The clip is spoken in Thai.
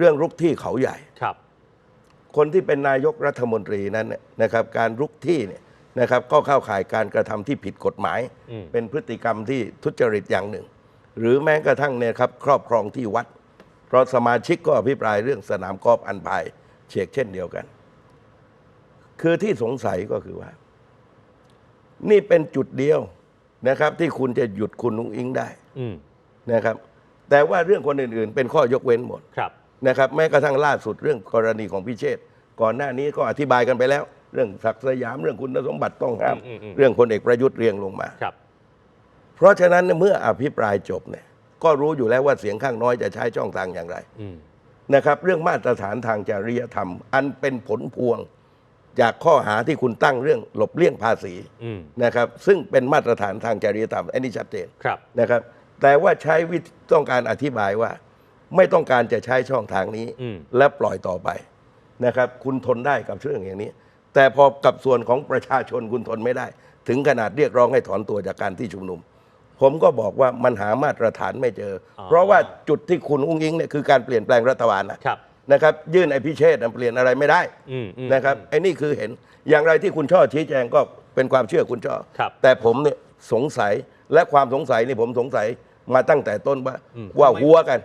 เรื่องรุกที่เขาใหญ่ ครับ คนที่เป็นนายกรัฐมนตรีนั้นเนี่ยนะครับ การรุกที่เนี่ยนะครับก็เข้าข่ายการกระทำที่ผิดกฎหมาย อืม เป็นพฤติกรรมที่ทุจริตอย่างหนึ่ง หรือแม้กระทั่งเนี่ยครับครอบครองที่วัด เพราะสมาชิกก็อภิปรายเรื่องสนามกอล์ฟอันพายเชกเช่นเดียวกัน คือที่สงสัยก็คือว่า นี่เป็นจุดเดียวนะครับ ที่คุณจะหยุดคุณนุ้งอิงได้อืมนะครับ แต่ว่าเรื่องคนอื่นๆ เป็นข้อยกเว้นหมด ครับ นะครับแม้กระทั่งล่าสุดเรื่องกรณีของพิเชษฐ์ก่อนหน้านี้ก็อธิบายกันไปแล้ว เรื่องศักดิ์สยามเรื่องคุณสมบัติต้องห้าม อืมอืมอืม เรื่องพลเอกประยุทธ์เรียงลงมา ครับ เพราะฉะนั้นเมื่ออภิปรายจบเนี่ยก็รู้อยู่แล้วว่าเสียงข้างน้อยจะใช้ช่องทางอย่างไร อืม นะครับเรื่องมาตรฐานทางจริยธรรม อันเป็นผลพวงจากข้อหาที่คุณตั้งเรื่องหลบเลี่ยงภาษีอืม นะครับซึ่งเป็นมาตรฐานทางจริยธรรมอันนี้ชัดเจนครับ นะครับแต่ว่าใช้วิธีต้องการอธิบายว่า ไม่ต้องการจะใช้ช่องทางนี้ อืม และปล่อยต่อไปนะครับ คุณทนได้กับเรื่องอย่างนี้ แต่พอกับส่วนของประชาชนคุณทนไม่ได้ ถึงขนาดเรียกร้องให้ถอนตัวจากการที่ชุมนุม ผมก็บอกว่ามันหามาตรฐานไม่เจอออเพราะว่าจุดที่คุณอุ้งอิงเนี่ยคือการเปลี่ยนแปลงรัฐบาลนะครับ นะครับ ยื่นไอพิเชษฐ์เปลี่ยนอะไรไม่ได้ อืมอืม นะครับไอ้นี่คือเห็นอย่างไรที่คุณช่อชี้แจงก็เป็นความเชื่อคุณช่อครับแต่ผมเนี่ยสงสัยและความสงสัยนี่ผมสงสัยมาตั้งแต่ต้นว่าอืมว่าหัวกัน